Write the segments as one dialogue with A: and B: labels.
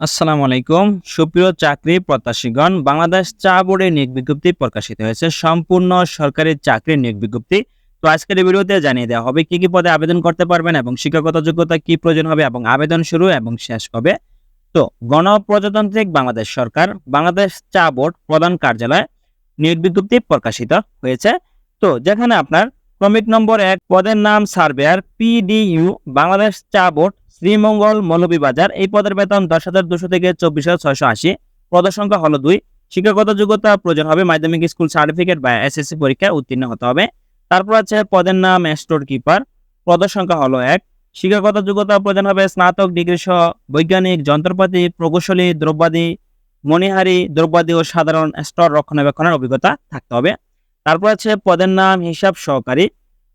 A: আসসালামু আলাইকুম। সুপ্রিয় চাকরি প্রত্যাশীগণ, বাংলাদেশ চা বোর্ডের নিয়োগ বিজ্ঞপ্তি প্রকাশিত হয়েছে। সম্পূর্ণ সরকারি চাকরির নিয়োগ বিজ্ঞপ্তি। তো আজকের ভিডিওতে জানিয়ে দেওয়া হবে কি কি পদে আবেদন করতে পারবেন এবং শিক্ষাগত যোগ্যতা কি প্রয়োজন হবে এবং আবেদন শুরু এবং শেষ হবে তো গণপ্রজাতান্ত্রিক বাংলাদেশ সরকার, বাংলাদেশ চা বোর্ড প্রধান কার্যালয় নিয়োগ বিজ্ঞপ্তি প্রকাশিত হয়েছে। তো যেখানে আপনার ক্রমিক নম্বর এক পদের নাম সার্ভেয়ার পিডিইউ বাংলাদেশ চা বোর্ড শ্রীমঙ্গল মৌলভীবাজার। এই পদের বেতন দশ হাজার দুশো থেকে চব্বিশ হাজার ছয়শো আশি। পদের সংখ্যা হলো দুই। শিক্ষাগত যোগ্যতা প্রয়োজন হবে। মাধ্যমিক স্কুল সার্টিফিকেট বা এস এসএসসি পরীক্ষায় উত্তীর্ণ হতে হবে। তারপর আছে পদের নাম স্টোর কিপার পদের সংখ্যা হলো এক। শিক্ষাগত যোগ্যতা প্রয়োজন হবে স্নাতক, ডিগ্রি সহ বৈজ্ঞানিক, যন্ত্রপাতি, প্রকৌশলী, দ্রব্যাদি, মণিহারি, দ্রব্যাদি ও সাধারণ স্টোর রক্ষণাবেক্ষণের অভিজ্ঞতা থাকতে হবে। তারপর আছে পদের নাম হিসাব সহকারী।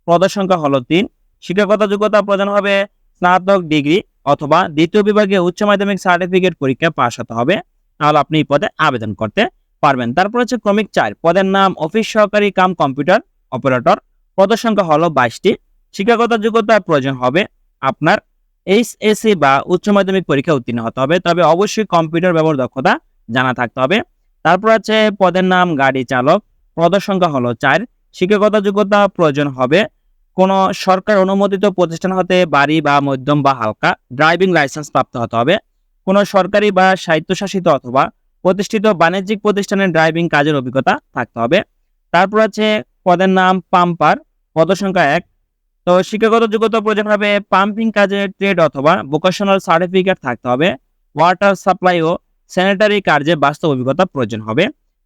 A: পদের সংখ্যা হলো তিন। শিক্ষাগত যোগ্যতা প্রয়োজন হবে স্নাতক ডিগ্রি অথবা দ্বিতীয় বিভাগে উচ্চ মাধ্যমিক সার্টিফিকেট পরীক্ষা পাশ হতে হবে, তাহলে আপনি এই পদে আবেদন করতে পারবেন। তারপর হচ্ছে ক্রমিক চার, পদের নাম, অফিস সহকারী কাম, কম্পিউটার অপারেটর। পদের সংখ্যা হলো বাইশটি। শিক্ষাগত যোগ্যতার প্রয়োজন হবে আপনার এইচএসসি বা উচ্চ মাধ্যমিক পরীক্ষা উত্তীর্ণ হতে হবে, তবে অবশ্যই কম্পিউটার ব্যবহার দক্ষতা জানা থাকতে হবে। তারপর আছে পদের নাম, গাড়ি চালক। পদের সংখ্যা হলো চার। শিক্ষাগত যোগ্যতা প্রয়োজন হবে কোনো সরকার অনুমোদিত প্রতিষ্ঠান হতে বাড়ি বা মধ্যম বা হালকা ড্রাইভিং লাইসেন্স প্রাপ্ত হতে হবে। কোনো সরকারি বা স্বায়ত্তশাসিত অথবা প্রতিষ্ঠিত বাণিজ্যিক প্রতিষ্ঠানের ড্রাইভিং কাজের অভিজ্ঞতা থাকতে হবে। তারপর আছে পদের নাম পাম্পার, পদসংখ্যা এক। তো শিক্ষাগত যোগ্যতা প্রয়োজন হবে পাম্পিং কাজের ট্রেড অথবা ভোকেশনাল সার্টিফিকেট থাকতে হবে। ওয়াটার সাপ্লাই ও স্যানিটারি কার্যে বাস্তব অভিজ্ঞতা প্রয়োজন হবে।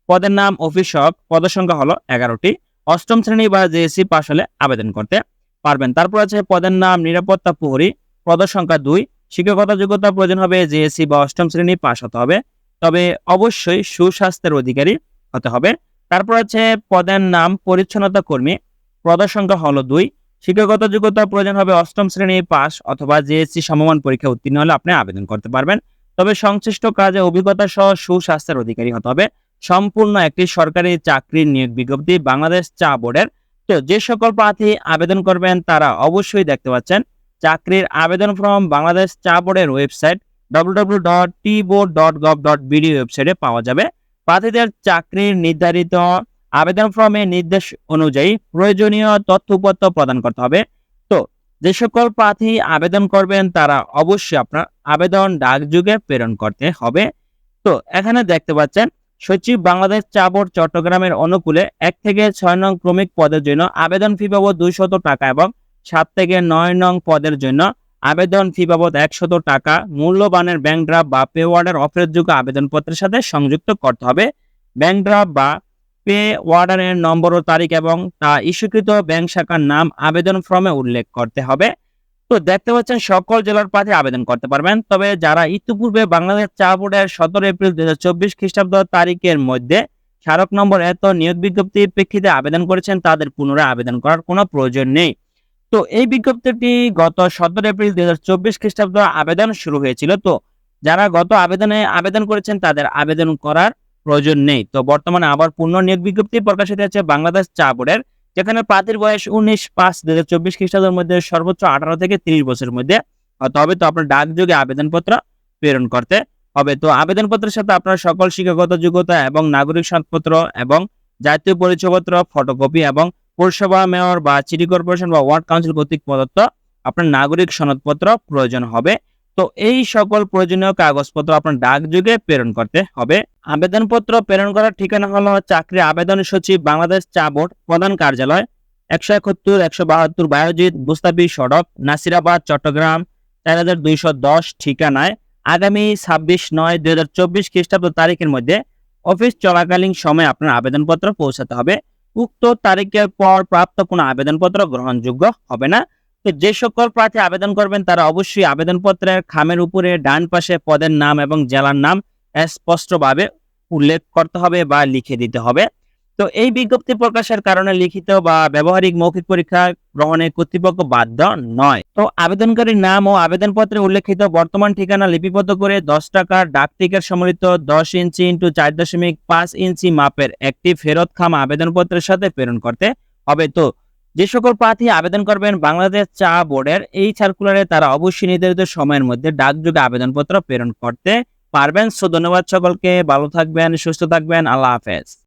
A: পদের নাম অফিসক পদসংখ্যা হলো এগারোটি। অষ্টম শ্রেণি বা জেএসসি পাশ হলে আবেদন করতে পারবেন। তারপর আছে পদের নাম, নিরাপত্তা প্রহরী, পদের সংখ্যা দুই। শিক্ষকতা যোগ্যতা প্রয়োজন হবে জেএসসি বা অষ্টম শ্রেণি পাশ হতে হবে। তবে অবশ্যই সুস্বাস্থ্যের অধিকারী হতে হবে। তারপর আছে পদের নাম, পরিচ্ছন্নতা কর্মী, পদের সংখ্যা হলো দুই। শিক্ষাগত যোগ্যতা প্রয়োজন হবে অষ্টম শ্রেণি পাস অথবা জেএসসি সমমান পরীক্ষা উত্তীর্ণ হলে আপনি আবেদন করতে পারবেন। তবে সংশ্লিষ্ট কাজে অভিজ্ঞতা সহ সুস্বাস্থ্যের অধিকারী হতে হবে। সম্পূর্ণ একটি সরকারি চাকরির নিয়োগ বিজ্ঞপ্তি বাংলাদেশ চা বোর্ডের। তো যে সকল প্রার্থী আবেদন করবেন, তারা অবশ্যই দেখতে পাচ্ছেন চাকরির আবেদন ফর্ম বাংলাদেশ চা বোর্ডের ওয়েবসাইট www.tboard.gov.bd ওয়েবসাইটে পাওয়া যাবে। প্রার্থীদের চাকরির নির্ধারিত আবেদন ফর্মে নির্দেশ অনুযায়ী প্রয়োজনীয় তথ্য উপাত্ত প্রদান করতে হবে। তো যে সকল প্রার্থী আবেদন করবেন, তারা অবশ্যই আপনার আবেদন ডাকযুগে প্রেরণ করতে হবে। তো এখানে দেখতে পাচ্ছেন সচিব বাংলাদেশ চা বোর্ড চট্টগ্রামের অনুকূলে এক থেকে ছয় নং ক্রমিক পদের জন্য আবেদন ফি বাবদ দুইশত টাকা এবং সাত থেকে নয় নং পদের জন্য আবেদন ফি বাবদ একশত টাকা মূল্যবানের ব্যাংক ড্রাফট বা পে ওয়ার্ডার অফারের আবেদনপত্রের সাথে সংযুক্ত করতে হবে। ব্যাংক ড্রাফট বা পে ওয়ার্ডারের নম্বর ও তারিখ এবং তা ইস্যুকৃত ব্যাংক শাখার নাম আবেদন ফর্মে উল্লেখ করতে হবে। তো দেখতে পাচ্ছেন সকল জেলার প্রার্থী আবেদন করতে পারবেন। তবে যারা ইতিপূর্বে বাংলাদেশ চা বোর্ডের সতেরো এপ্রিল দুই হাজার চব্বিশ খ্রিস্টাব্দ তারিখের মধ্যে স্মারক নম্বর এত নিয়োগ বিজ্ঞপ্তির প্রেক্ষিতে আবেদন করেছেন, তাদের পুনরায় আবেদন করার কোনো প্রয়োজন নেই। তো এই বিজ্ঞপ্তিটি গত সতেরো এপ্রিল দুই হাজার চব্বিশ খ্রিস্টাব্দ আবেদন শুরু হয়েছিল। তো যারা গত আবেদনে আবেদন করেছেন, তাদের আবেদন করার প্রয়োজন নেই। তো বর্তমানে আবার পূর্ণ নিয়োগ বিজ্ঞপ্তি প্রকাশিত হচ্ছে বাংলাদেশ চা বোর্ডের যেখানে প্রার্থীর বয়স উনিশ পাঁচ দুই হাজার চব্বিশ খ্রিস্টাব্দের মধ্যে সর্বোচ্চ আঠারো থেকে তিরিশ বছরের মধ্যে। হতে হবে তো আপনার ডাকযোগে আবেদনপত্র প্রেরণ করতে হবে। তো আবেদনপত্রের সাথে আপনার সকল শিক্ষাগত যোগ্যতা এবং নাগরিক সনদপত্র এবং জাতীয় পরিচয়পত্র ফটোকপি এবং পৌরসভা মেয়র বা সিটি কর্পোরেশন বা ওয়ার্ড কাউন্সিল কর্তৃক প্রদত্ত আপনার নাগরিক সনদপত্র প্রয়োজন হবে। তো এই সকল প্রয়োজনীয় কাগজপত্র আপনার ডাকযোগে প্রেরণ করতে হবে। আবেদনপত্র প্রেরণ করার ঠিকানা হলো চাকরি আবেদন সচিব, বাংলাদেশ চা বোর্ড, প্রধান কার্যালয়, একশো একাত্তর, একশো বাহাত্তর বায়োজিৎ মুস্তাফি সড়ক, নাসিরাবাদ, চট্টগ্রাম, চার হাজার দুইশো দশ ঠিকানায়। আগামী ছাব্বিশ নয় দুই হাজার চব্বিশ খ্রিস্টাব্দ তারিখের মধ্যে অফিস চলাকালীন সময়ে আপনার আবেদনপত্র পৌঁছাতে হবে। উক্ত তারিখের পর প্রাপ্ত কোনো আবেদনপত্র গ্রহণযোগ্য হবে না। তো যে সকল প্রার্থী আবেদন করবেন, তারা অবশ্যই আবেদনপত্রের খামের উপরে ডান পাশে পদের নাম এবং জেলার নাম স্পষ্টভাবে উল্লেখ করতে হবে বা লিখে দিতে হবে। তো এই বিজ্ঞপ্তি প্রকাশের কারণে লিখিত বা ব্যবহারিক মৌখিক পরীক্ষা গ্রহণে কর্তৃপক্ষ বাধ্য নয়। তো আবেদনকারীর নাম ও আবেদনপত্রে উল্লেখিত বর্তমান ঠিকানা লিপিবদ্ধ করে দশ টাকার ডাক টিকিট সম্মিলিত দশ ইঞ্চি ইন্টু চার দশমিক পাঁচ ইঞ্চি মাপের একটি ফেরত খাম আবেদনপত্রের সাথে প্রেরণ করতে হবে। তো যে সকল প্রার্থী আবেদন করবেন বাংলাদেশ চা বোর্ডের, এই সার্কুলারে তারা অবশ্যই নির্ধারিত সময়ের মধ্যে ডাকযোগে আবেদনপত্র প্রেরণ করতে পারবেন। সো ধন্যবাদ সকলকে, ভালো থাকবেন, সুস্থ থাকবেন, আল্লাহ হাফেজ।